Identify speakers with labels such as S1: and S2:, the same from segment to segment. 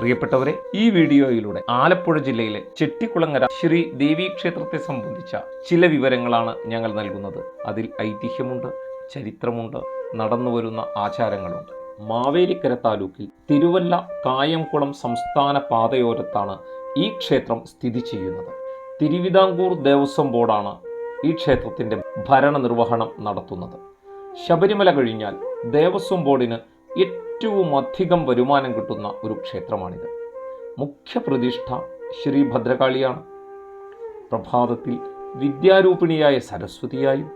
S1: പ്രിയപ്പെട്ടവരെ ഈ വീഡിയോയിലൂടെ ആലപ്പുഴ ജില്ലയിലെ ചെട്ടിക്കുളങ്ങര ശ്രീ ദേവീ ക്ഷേത്രത്തെ സംബന്ധിച്ച ചില വിവരങ്ങളാണ് ഞങ്ങൾ നൽകുന്നത്. അതിൽ ഐതിഹ്യമുണ്ട് ചരിത്രമുണ്ട് നടന്നുവരുന്ന ആചാരങ്ങളുണ്ട്. മാവേലിക്കര താലൂക്കിൽ തിരുവല്ല കായംകുളം സംസ്ഥാന പാതയോരത്താണ് ഈ ക്ഷേത്രം സ്ഥിതി ചെയ്യുന്നത്. തിരുവിതാംകൂർ ദേവസ്വം ബോർഡാണ് ഈ ക്ഷേത്രത്തിന്റെ ഭരണനിർവഹണം നടത്തുന്നത്. ശബരിമല കഴിഞ്ഞാൽ ദേവസ്വം ബോർഡിന് ഏറ്റവും അധികം വരുമാനം കിട്ടുന്ന ഒരു ക്ഷേത്രമാണിത്. മുഖ്യ പ്രതിഷ്ഠ ശ്രീ ഭദ്രകാളിയാണ്. പ്രഭാതത്തിൽ വിദ്യാരൂപിണിയായ സരസ്വതിയായും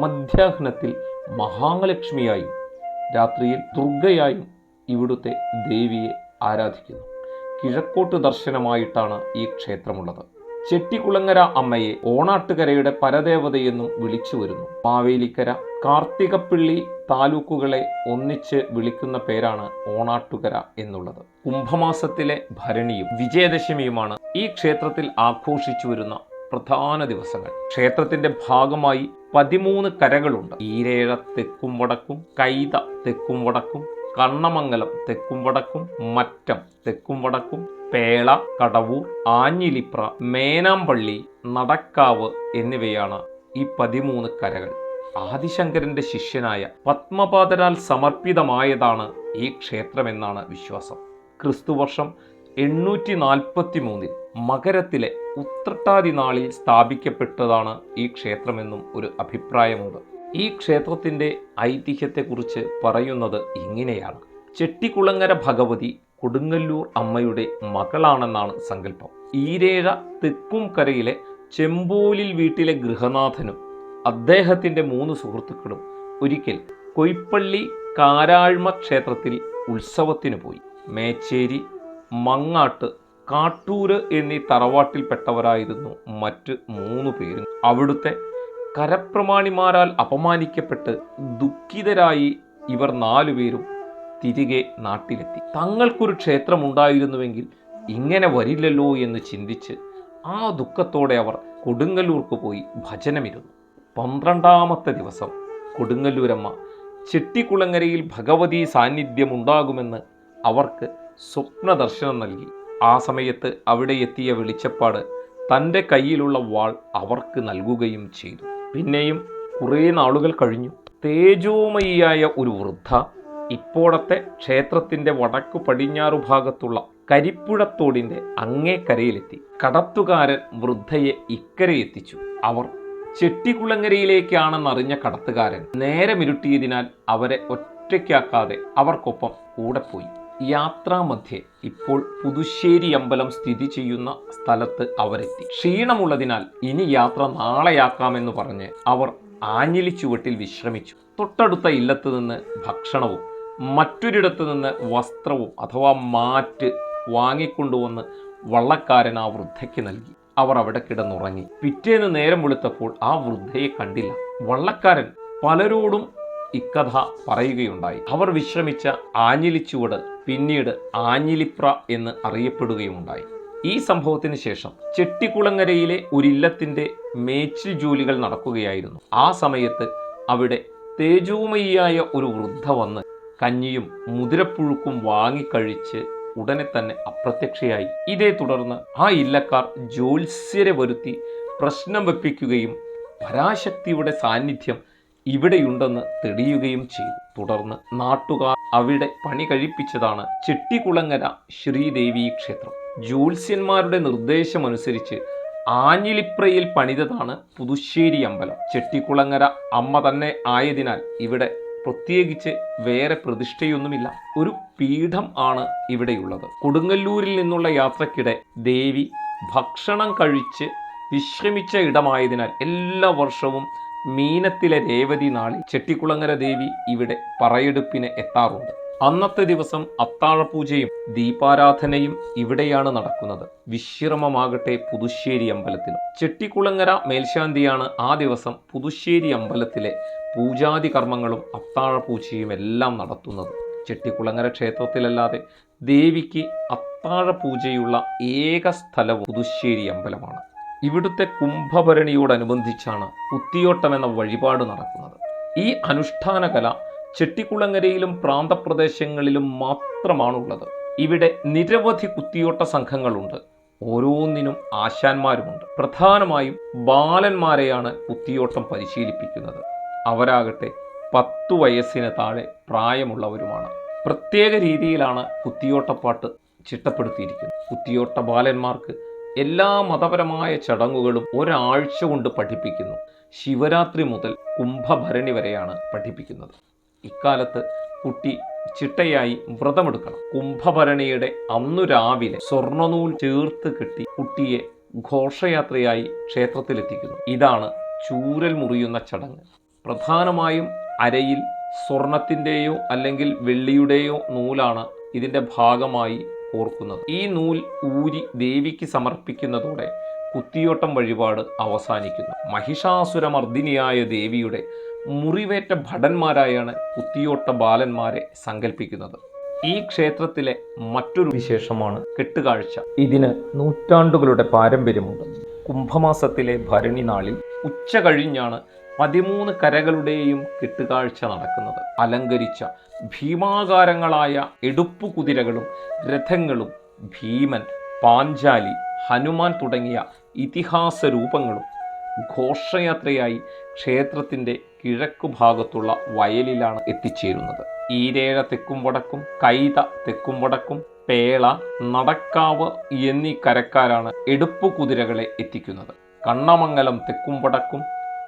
S1: മധ്യാഹ്നത്തിൽ മഹാലക്ഷ്മിയായും രാത്രിയിൽ ദുർഗയായും ഇവിടുത്തെ ദേവിയെ ആരാധിക്കുന്നു. കിഴക്കോട്ട് ദർശനമായിട്ടാണ് ഈ ക്ഷേത്രമുള്ളത്. ചെട്ടിക്കുളങ്ങര അമ്മയെ ഓണാട്ടുകരയുടെ പരദേവതയെന്നും വിളിച്ചു വരുന്നു. മാവേലിക്കര കാർത്തികപ്പിള്ളി താലൂക്കുകളെ ഒന്നിച്ച് വിളിക്കുന്ന പേരാണ് ഓണാട്ടുകര എന്നുള്ളത്. കുംഭമാസത്തിലെ ഭരണിയും വിജയദശമിയുമാണ് ഈ ക്ഷേത്രത്തിൽ ആഘോഷിച്ചു വരുന്ന പ്രധാന ദിവസങ്ങൾ. ക്ഷേത്രത്തിന്റെ ഭാഗമായി പതിമൂന്ന് കരകളുണ്ട്. ഈരേഴ തെക്കും വടക്കും കൈത തെക്കും വടക്കും കണ്ണമംഗലം തെക്കും വടക്കും മറ്റം തെക്കും വടക്കും പേള കടവൂർ ആഞ്ഞിലിപ്ര മേനാമ്പള്ളി നടക്കാവ് എന്നിവയാണ് ഈ പതിമൂന്ന് കരകൾ. ആദിശങ്കരന്റെ ശിഷ്യനായ പത്മപാദരാൽ സമർപ്പിതമായതാണ് ഈ ക്ഷേത്രമെന്നാണ് വിശ്വാസം. ക്രിസ്തുവർഷം എണ്ണൂറ്റി നാൽപ്പത്തി മൂന്നിൽ മകരത്തിലെ ഉത്രട്ടാതി നാളിൽ സ്ഥാപിക്കപ്പെട്ടതാണ് ഈ ക്ഷേത്രമെന്നും ഒരു അഭിപ്രായമുണ്ട്. ഈ ക്ഷേത്രത്തിന്റെ ഐതിഹ്യത്തെക്കുറിച്ച് പറയുന്നത് ഇങ്ങനെയാണ്. ചെട്ടിക്കുളങ്ങര ഭഗവതി കൊടുങ്ങല്ലൂർ അമ്മയുടെ മകളാണെന്നാണ് സങ്കല്പം. ഈരേഴ തെക്കുംകരയിലെ ചെമ്പോലിൽ വീട്ടിലെ ഗൃഹനാഥനും അദ്ദേഹത്തിന്റെ മൂന്ന് സുഹൃത്തുക്കളും ഒരിക്കൽ കൊയ്പ്പള്ളി കാരാഴ്മ ക്ഷേത്രത്തിൽ ഉത്സവത്തിന് പോയി. മേച്ചേരി മങ്ങാട്ട് കാട്ടൂര് എന്നീ തറവാട്ടിൽപ്പെട്ടവരായിരുന്നു മറ്റ് മൂന്ന് പേരും. അവിടുത്തെ കരപ്രമാണിമാരാൽ അപമാനിക്കപ്പെട്ട് ദുഃഖിതരായി ഇവർ നാലുപേരും തിരികെ നാട്ടിലെത്തി. തങ്ങൾക്കൊരു ക്ഷേത്രമുണ്ടായിരുന്നുവെങ്കിൽ ഇങ്ങനെ വരില്ലല്ലോ എന്ന് ചിന്തിച്ച് ആ ദുഃഖത്തോടെ അവർ കൊടുങ്ങല്ലൂർക്ക് പോയി ഭജനമിരുന്നു. പന്ത്രണ്ടാമത്തെ ദിവസം കൊടുങ്ങല്ലൂരമ്മ ചെട്ടിക്കുളങ്ങരയിൽ ഭഗവതി സാന്നിധ്യമുണ്ടാകുമെന്ന് അവർക്ക് സ്വപ്ന ദർശനം നൽകി. ആ സമയത്ത് അവിടെ എത്തിയ വെളിച്ചപ്പാട് തന്റെ കയ്യിലുള്ള വാൾ അവർക്ക് നൽകുകയും ചെയ്തു. പിന്നെയും കുറേ നാളുകൾ കഴിഞ്ഞു. തേജോമയിയായ ഒരു വൃദ്ധ ഇപ്പോഴത്തെ ക്ഷേത്രത്തിന്റെ വടക്കു പടിഞ്ഞാറു ഭാഗത്തുള്ള കരിപ്പുഴത്തോടിന്റെ അങ്ങേ കരയിലെത്തി. കടത്തുകാരൻ വൃദ്ധയെ ഇക്കരെ എത്തിച്ചു. അവർ ചെട്ടിക്കുളങ്ങരയിലേക്കാണെന്നറിഞ്ഞ കടത്തുകാരൻ നേരമിരുട്ടിയതിനാൽ അവരെ ഒറ്റയ്ക്കാക്കാതെ അവർക്കൊപ്പം കൂടെ പോയി. യാത്രാമധ്യേ ഇപ്പോൾ പുതുശ്ശേരി അമ്പലം സ്ഥിതി ചെയ്യുന്ന സ്ഥലത്ത് അവരെത്തി. ക്ഷീണമുള്ളതിനാൽ ഇനി യാത്ര നാളെയാക്കാമെന്ന് പറഞ്ഞ് അവർ ആഞ്ഞിലി ചുവട്ടിൽ വിശ്രമിച്ചു. തൊട്ടടുത്ത ഇല്ലത്ത് നിന്ന് ഭക്ഷണവും മറ്റൊരിടത്ത് നിന്ന് വസ്ത്രവും അഥവാ മാറ്റ് വാങ്ങിക്കൊണ്ടുവന്ന് വള്ളക്കാരൻ ആ വൃദ്ധയ്ക്ക് നൽകി. അവർ അവിടെ കിടന്നുറങ്ങി. പിറ്റേന്ന് നേരം വെളുത്തപ്പോൾ ആ വൃദ്ധയെ കണ്ടില്ല. വള്ളക്കാരൻ പലരോടും ഇക്കഥ പറയുകയുണ്ടായി. അവർ വിശ്രമിച്ച ആഞ്ഞിലിച്ചുവട് പിന്നീട് ആഞ്ഞിലിപ്ര എന്ന് അറിയപ്പെടുകയുമുണ്ടായി. ഈ സംഭവത്തിന് ശേഷം ചെട്ടിക്കുളങ്ങരയിലെ ഒരു ഇല്ലത്തിന്റെ മേച്ചിൽ ജോലികൾ നടക്കുകയായിരുന്നു. ആ സമയത്ത് അവിടെ തേജോമയിയായ ഒരു വൃദ്ധ വന്ന് കഞ്ഞിയും മുതിരപ്പുഴുക്കും വാങ്ങിക്കഴിച്ച് ഉടനെ തന്നെ അപ്രത്യക്ഷയായി. ഇതേ തുടർന്ന് ആ ഇല്ലക്കാർ ജ്യോത്സ്യരെ വരുത്തി പ്രശ്നം വെപ്പിക്കുകയും പരാശക്തിയുടെ സാന്നിധ്യം ഇവിടെയുണ്ടെന്ന് തെളിയുകയും ചെയ്തു. തുടർന്ന് നാട്ടുകാർ അവിടെ പണി കഴിപ്പിച്ചതാണ് ചെട്ടിക്കുളങ്ങര ശ്രീദേവി ക്ഷേത്രം. ജ്യോത്സ്യന്മാരുടെ നിർദ്ദേശമനുസരിച്ച് ആഞ്ഞിലിപ്രയിൽ പണിതതാണ് പുതുശ്ശേരി അമ്പലം. ചെട്ടിക്കുളങ്ങര അമ്മ തന്നെ ആയതിനാൽ ഇവിടെ പ്രത്യേകിച്ച് വേറെ പ്രതിഷ്ഠയൊന്നുമില്ല. ഒരു പീഠം ആണ് ഇവിടെയുള്ളത്. കൊടുങ്ങല്ലൂരിൽ നിന്നുള്ള യാത്രക്കിടെ ദേവി ഭക്ഷണം കഴിച്ച് വിശ്രമിച്ച ഇടമായതിനാൽ എല്ലാ വർഷവും മീനത്തിലെ രേവതി നാളിൽ ചെട്ടിക്കുളങ്ങര ദേവി ഇവിടെ പറയെടുപ്പിന് എത്താറുണ്ട്. അന്നത്തെ ദിവസം അത്താഴപൂജയും ദീപാരാധനയും ഇവിടെയാണ് നടക്കുന്നത്. വിശ്രമമാകട്ടെ പുതുശ്ശേരി അമ്പലത്തിലും ചെട്ടിക്കുളങ്ങര മേൽശാന്തിയാണ് ആ ദിവസം പുതുശ്ശേരി അമ്പലത്തിലെ പൂജാതി കർമ്മങ്ങളും അത്താഴപൂജയും എല്ലാം നടത്തുന്നത്. ചെട്ടിക്കുളങ്ങര ക്ഷേത്രത്തിലല്ലാതെ ദേവിക്ക് അത്താഴപൂജയുള്ള ഏക സ്ഥലവും പുതുശ്ശേരി അമ്പലമാണ്. ഇവിടുത്തെ കുംഭഭരണിയോടനുബന്ധിച്ചാണ് കുത്തിയോട്ടം എന്ന വഴിപാട് നടക്കുന്നത്. ഈ അനുഷ്ഠാന കല ചെട്ടിക്കുളങ്ങരയിലും പ്രാന്തപ്രദേശങ്ങളിലും മാത്രമാണുള്ളത്. ഇവിടെ നിരവധി കുത്തിയോട്ട സംഘങ്ങളുണ്ട്. ഓരോന്നിനും ആശാന്മാരുമുണ്ട്. പ്രധാനമായും ബാലന്മാരെയാണ് കുത്തിയോട്ടം പരിശീലിപ്പിക്കുന്നത്. അവരാകട്ടെ പത്തു വയസ്സിന് താഴെ പ്രായമുള്ളവരുമാണ്. പ്രത്യേക രീതിയിലാണ് കുത്തിയോട്ടപ്പാട്ട് ചിട്ടപ്പെടുത്തിയിരിക്കുന്നത്. കുത്തിയോട്ട ബാലന്മാർക്ക് എല്ലാ മതപരമായ ചടങ്ങുകളും ഒരാഴ്ച കൊണ്ട് പഠിപ്പിക്കുന്നു. ശിവരാത്രി മുതൽ കുംഭഭരണി വരെയാണ് പഠിപ്പിക്കുന്നത്. ഇക്കാലത്ത് കുട്ടി ചിട്ടയായി വ്രതമെടുക്കണം. കുംഭഭരണിയുടെ അന്നു രാവിലെ സ്വർണനൂൽ ചേർത്ത് കെട്ടി കുട്ടിയെ ഘോഷയാത്രയായി ക്ഷേത്രത്തിലെത്തിക്കുന്നു. ഇതാണ് ചൂരൽ മുറിയുന്ന ചടങ്ങ്. പ്രധാനമായും അരയിൽ സ്വർണത്തിന്റെയോ അല്ലെങ്കിൽ വെള്ളിയുടെയോ നൂലാണ് ഇതിന്റെ ഭാഗമായി കോർക്കുന്നത് ഈ നൂൽ ഊരി ദേവിക്ക് സമർപ്പിക്കുന്നതോടെ കുത്തിയോട്ടം വഴിപാട് അവസാനിക്കുന്നു. മഹിഷാസുരമർദ്ദിനിയായ ദേവിയുടെ മുറിവേറ്റ ഭടന്മാരായാണ് കുത്തിയോട്ട ബാലന്മാരെ സങ്കല്പിക്കുന്നത് ഈ ക്ഷേത്രത്തിലെ മറ്റൊരു വിശേഷമാണ് കെട്ടുകാഴ്ച. ഇതിന് നൂറ്റാണ്ടുകളുടെ പാരമ്പര്യമുണ്ട്. കുംഭമാസത്തിലെ ഭരണി നാളിൽ ഉച്ച കഴിഞ്ഞാണ് പതിമൂന്ന് കരകളുടെയും കെട്ടുകാഴ്ച നടക്കുന്നത്. അലങ്കരിച്ച ഭീമാകാരങ്ങളായ എടുപ്പു കുതിരകളും രഥങ്ങളും ഭീമൻ പാഞ്ചാലി ഹനുമാൻ തുടങ്ങിയ ഇതിഹാസ രൂപങ്ങളും ഘോഷയാത്രയായി ക്ഷേത്രത്തിന്റെ കിഴക്കു ഭാഗത്തുള്ള വയലിലാണ് എത്തിച്ചേരുന്നത്. ഈരേഴ തെക്കും വടക്കും കൈത തെക്കും വടക്കും പേള നടക്കാവ് എന്നീ കരക്കാരാണ് എടുപ്പു കുതിരകളെ എത്തിക്കുന്നത്. കണ്ണമംഗലം തെക്കും വടക്കും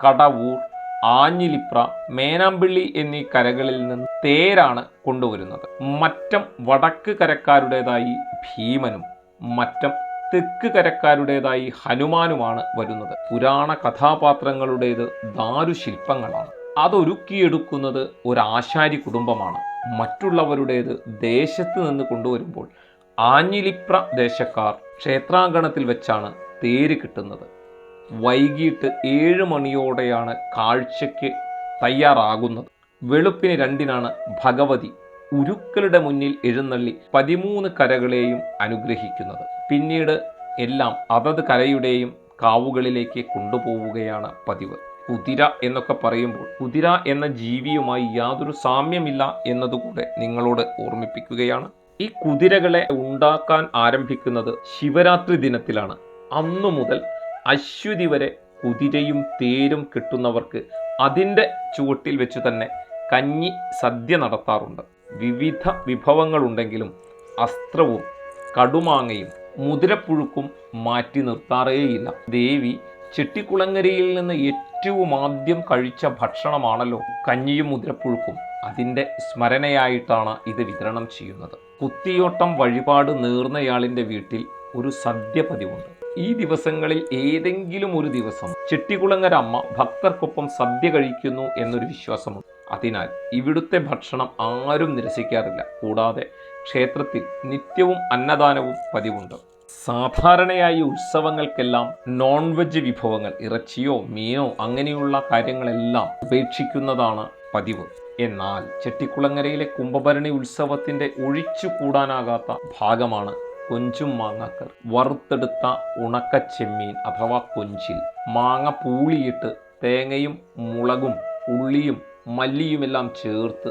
S1: കടവൂർ ആഞ്ഞിലിപ്ര മേനാമ്പിള്ളി എന്നീ കരകളിൽ നിന്ന് തേരാണ് കൊണ്ടുവരുന്നത്. മറ്റം വടക്ക് കരക്കാരുടേതായി ഭീമനും മറ്റം തെക്ക് കരക്കാരുടേതായി ഹനുമാനുമാണ് വരുന്നത്. പുരാണ കഥാപാത്രങ്ങളുടേത് ദാരുശില്പങ്ങളാണ്. അതൊരുക്കിയെടുക്കുന്നത് ഒരാശാരി കുടുംബമാണ്. മറ്റുള്ളവരുടേത് ദേശത്ത് നിന്ന് കൊണ്ടുവരുമ്പോൾ ആഞ്ഞിലിപ്ര ദേശക്കാർ ക്ഷേത്രാങ്കണത്തിൽ വെച്ചാണ് തേര് കിട്ടുന്നത്. വൈകിട്ട് ഏഴ് മണിയോടെയാണ് കാഴ്ചയ്ക്ക് തയ്യാറാകുന്നത്. വെളുപ്പിന് രണ്ടിനാണ് ഭഗവതി ഉരുക്കളുടെ മുന്നിൽ എഴുന്നള്ളി പതിമൂന്ന് കരകളെയും അനുഗ്രഹിക്കുന്നത്. പിന്നീട് എല്ലാം അതത് കരയുടെയും കാവുകളിലേക്ക് കൊണ്ടുപോവുകയാണ് പതിവ്. കുതിര എന്നൊക്കെ പറയുമ്പോൾ കുതിര എന്ന ജീവിയുമായി യാതൊരു സാമ്യമില്ല എന്നതുകൂടെ നിങ്ങളോട് ഓർമ്മിപ്പിക്കുകയാണ്. ഈ കുതിരകളെ ഉണ്ടാക്കാൻ ആരംഭിക്കുന്നത് ശിവരാത്രി ദിനത്തിലാണ്. അന്നു മുതൽ അശ്വതി വരെ കുതിരയും തേരും കിട്ടുന്നവർക്ക് അതിന്റെ ചുവട്ടിൽ വെച്ച് തന്നെ കഞ്ഞി സദ്യ നടത്താറുണ്ട്. വിവിധ വിഭവങ്ങളുണ്ടെങ്കിലും അസ്ത്രവും കടുമാങ്ങയും മുതിരപ്പുഴുക്കും മാറ്റി നിർത്താറേയില്ല. ദേവി ചെട്ടിക്കുളങ്ങരയിൽ നിന്ന് ഏറ്റവും ആദ്യം കഴിച്ച ഭക്ഷണമാണല്ലോ കഞ്ഞിയും മുതിരപ്പുഴുക്കും. അതിന്റെ സ്മരണയായിട്ടാണ് ഇത് വിതരണം ചെയ്യുന്നത്. കുത്തിയോട്ടം വഴിപാട് നേർന്നയാളിന്റെ വീട്ടിൽ ഒരു സദ്യ പതിവുണ്ട്. ഈ ദിവസങ്ങളിൽ ഏതെങ്കിലും ഒരു ദിവസം ചെട്ടികുളങ്ങര അമ്മ ഭക്തർക്കൊപ്പം സദ്യ കഴിക്കുന്നു എന്നൊരു വിശ്വാസമുണ്ട്. അതിനാൽ ഇവിടുത്തെ ഭക്ഷണം ആരും നിരസിക്കാറില്ല. കൂടാതെ ക്ഷേത്രത്തിൽ നിത്യവും അന്നദാനവും പതിവുണ്ട്. സാധാരണയായി ഉത്സവങ്ങൾക്കെല്ലാം നോൺ വെജ് വിഭവങ്ങൾ ഇറച്ചിയോ മീനോ അങ്ങനെയുള്ള കാര്യങ്ങളെല്ലാം ഉപേക്ഷിക്കുന്നതാണ് പതിവ്. എന്നാൽ ചെട്ടിക്കുളങ്ങരയിലെ കുംഭഭരണി ഉത്സവത്തിന്റെ ഒഴിച്ചുകൂടാനാകാത്ത ഭാഗമാണ് കൊഞ്ചും മാങ്ങാക്കർ വറുത്തെടുത്ത ഉണക്ക ചെമ്മീൻ അഥവാ കൊഞ്ചിൽ. മാങ്ങ പൂളിയിട്ട് തേങ്ങയും മുളകും ഉള്ളിയും മല്ലിയുമെല്ലാം ചേർത്ത്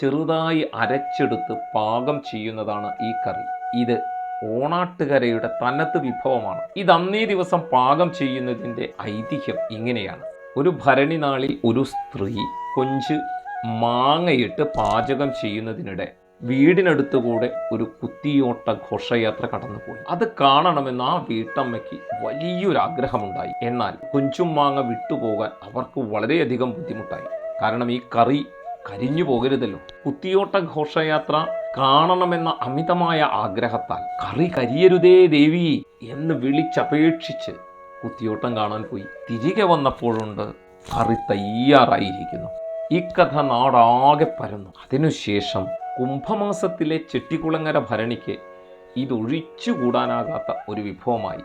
S1: ചെറുതായി അരച്ചെടുത്ത് പാകം ചെയ്യുന്നതാണ് ഈ കറി. ഇത് ഓണാട്ടുകരയുടെ തനത്ത് വിഭവമാണ്. ഇത് അന്നേ ദിവസം പാകം ചെയ്യുന്നതിന്റെ ഐതിഹ്യം ഇങ്ങനെയാണ്. ഒരു ഭരണി നാളിൽ ഒരു സ്ത്രീ കൊഞ്ച് മാങ്ങയിട്ട് പാചകം ചെയ്യുന്നതിനിടെ വീടിനടുത്തുകൂടെ ഒരു കുത്തിയോട്ട ഘോഷയാത്ര കടന്നുപോയി. അത് കാണണമെന്ന് ആ വീട്ടമ്മയ്ക്ക് വലിയൊരു ആഗ്രഹമുണ്ടായി എന്നാൽ കൊഞ്ചും മാങ്ങ വിട്ടുപോകാൻ അവർക്ക് വളരെയധികം ബുദ്ധിമുട്ടായി. കാരണം ഈ കറി കരിഞ്ഞു പോകരുതല്ലോ. കുത്തിയോട്ട ഘോഷയാത്ര കാണണമെന്ന അമിതമായ ആഗ്രഹത്താൽ കറി കരിയരുതേ ദേവി എന്ന് വിളിച്ചപേക്ഷിച്ച് കുത്തിയോട്ടം കാണാൻ പോയി. തിരികെ വന്നപ്പോഴുണ്ട് കറി തയ്യാറായിരിക്കുന്നു. ഈ കഥ നാടാകെ പരന്നു. അതിനുശേഷം കുംഭമാസത്തിലെ ചെട്ടിക്കുളങ്ങര ഭരണിക്ക് ഇതൊഴിച്ചുകൂടാനാകാത്ത ഒരു വിഭവമായി.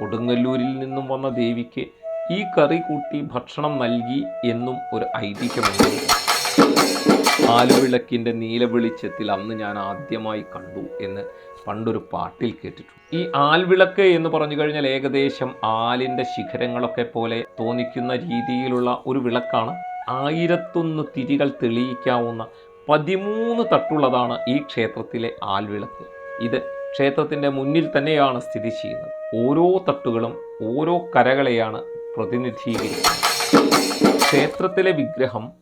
S1: കൊടുങ്ങല്ലൂരിൽ നിന്നും വന്ന ദേവിക്ക് ഈ കറി കൂട്ടി ഭക്ഷണം നൽകി എന്നും ഒരു ഐതിഹ്യമുണ്ട്. ആലുവിളക്കിന്റെ നീലവെളിച്ചത്തിൽ അന്ന് ഞാൻ ആദ്യമായി കണ്ടു എന്ന് പണ്ടൊരു പാട്ടിൽ കേട്ടിട്ടുണ്ട്. ഈ ആൽവിളക്ക് എന്ന് പറഞ്ഞു കഴിഞ്ഞാൽ ഏകദേശം ആലിന്റെ ശിഖരങ്ങളൊക്കെ പോലെ തോന്നിക്കുന്ന രീതിയിലുള്ള ഒരു വിളക്കാണ്. ആയിരത്തൊന്ന് തിരികൾ തെളിയിക്കാവുന്ന പതിമൂന്ന് തട്ടുള്ളതാണ് ഈ ക്ഷേത്രത്തിലെ ആൽവിളക്ക് ഇത് ക്ഷേത്രത്തിന്റെ മുന്നിൽ തന്നെയാണ് സ്ഥിതി ചെയ്യുന്നത്. ഓരോ തട്ടുകളും ഓരോ കരകളെയാണ് പ്രതിനിധീകരിക്കുന്നത്. ക്ഷേത്രത്തിലെ വിഗ്രഹം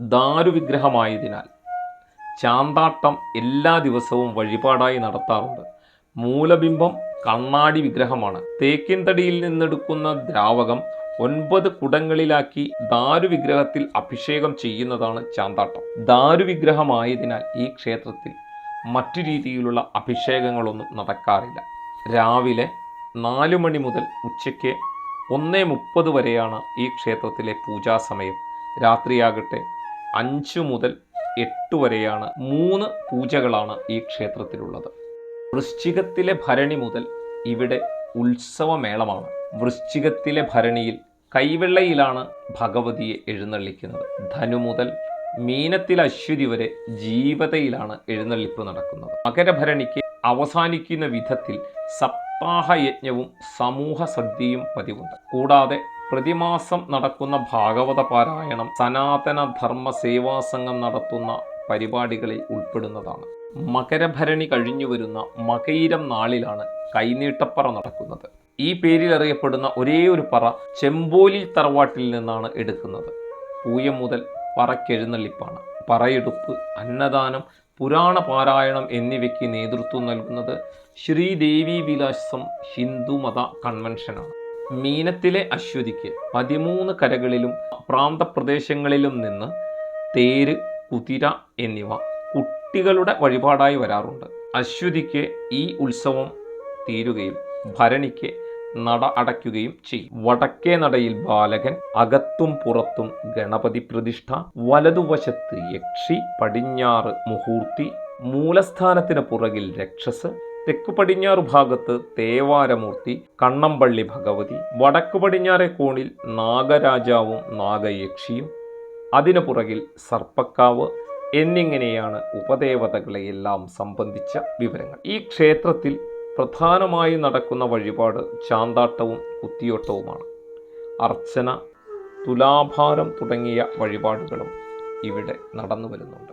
S1: ദാരുവിഗ്രഹമായതിനാൽ ചാന്താട്ടം എല്ലാ ദിവസവും വഴിപാടായി നടത്താറുണ്ട്. മൂലബിംബം കണ്ണാടി വിഗ്രഹമാണ്. തേക്കിൻതടിയിൽ നിന്നെടുക്കുന്ന ദ്രാവകം ഒൻപത് കുടങ്ങളിലാക്കി ദാരുവിഗ്രഹത്തിൽ അഭിഷേകം ചെയ്യുന്നതാണ് ചാന്താട്ടം. ദാരുവിഗ്രഹമായതിനാൽ ഈ ക്ഷേത്രത്തിൽ മറ്റു രീതിയിലുള്ള അഭിഷേകങ്ങളൊന്നും നടക്കാറില്ല. രാവിലെ നാലു മണി മുതൽ ഉച്ചയ്ക്ക് ഒന്നേ മുപ്പത് വരെയാണ് ഈ ക്ഷേത്രത്തിലെ പൂജാസമയം. രാത്രിയാകട്ടെ അഞ്ച് മുതൽ എട്ട് വരെയാണ് മൂന്ന് പൂജകളാണ് ഈ ക്ഷേത്രത്തിലുള്ളത്. വൃശ്ചികത്തിലെ ഭരണി മുതൽ ഇവിടെ ഉത്സവമേളമാണ്. വൃശ്ചികത്തിലെ ഭരണിയിൽ കൈവെള്ളയിലാണ് ഭഗവതിയെ എഴുന്നള്ളിക്കുന്നത്. ധനു മുതൽ മീനത്തിൽ അശ്വതി വരെ ജീവതയിലാണ് എഴുന്നള്ളിപ്പ് നടക്കുന്നത്. മകരഭരണിക്ക് അവസാനിക്കുന്ന വിധത്തിൽ സപ്താഹയജ്ഞവും സമൂഹ സദ്യയും പതിവുണ്ട്. കൂടാതെ പ്രതിമാസം നടക്കുന്ന ഭാഗവത പാരായണം സനാതന ധർമ്മ സേവാ സംഘം നടത്തുന്ന പരിപാടികളിൽ ഉൾപ്പെടുന്നതാണ്. മകരഭരണി കഴിഞ്ഞു വരുന്ന മകയിരം നാളിലാണ് കൈനീട്ടപ്പറ നടക്കുന്നത്. ഈ പേരിൽ അറിയപ്പെടുന്ന ഒരേ ഒരു പറ ചെമ്പോലി തറവാട്ടിൽ നിന്നാണ് എടുക്കുന്നത്. പൂയം മുതൽ പറക്കെഴുന്നള്ളിപ്പാണ്. പറയെടുപ്പ് അന്നദാനം പുരാണ പാരായണം എന്നിവയ്ക്ക് നേതൃത്വം നൽകുന്നത് ശ്രീദേവി വിലാസം ഹിന്ദുമത കൺവെൻഷനാണ്. മീനത്തിലെ അശ്വതിക്ക് പതിമൂന്ന് കരകളിലും പ്രാന്ത പ്രദേശങ്ങളിലും നിന്ന് തേര് കുതിര എന്നിവ കുട്ടികളുടെ വഴിപാടായി വരാറുണ്ട്. അശ്വതിക്ക് ഈ ഉത്സവം തീരുകയും ഭരണിക്ക് നട അടയ്ക്കുകയും ചെയ്യും. വടക്കേ നടയിൽ ബാലകൻ അകത്തും പുറത്തും ഗണപതി പ്രതിഷ്ഠ വലതുവശത്ത് യക്ഷി പടിഞ്ഞാറ് മുഹൂർത്തി മൂലസ്ഥാനത്തിന് പുറകിൽ രക്ഷസ് തെക്കു പടിഞ്ഞാറ് ഭാഗത്ത് തേവാരമൂർത്തി കണ്ണമ്പള്ളി ഭഗവതി വടക്കു പടിഞ്ഞാറെ കോണിൽ നാഗരാജാവും നാഗയക്ഷിയും അതിനു പുറകിൽ സർപ്പക്കാവ് എന്നിങ്ങനെയാണ് ഉപദേവതകളെയെല്ലാം സംബന്ധിച്ച വിവരങ്ങൾ. ഈ ക്ഷേത്രത്തിൽ പ്രധാനമായി നടക്കുന്ന വഴിപാട് ചാന്താട്ടവും കുത്തിയോട്ടവുമാണ്. അർച്ചന തുലാഭാരം തുടങ്ങിയ വഴിപാടുകളും ഇവിടെ നടന്നു വരുന്നുണ്ട്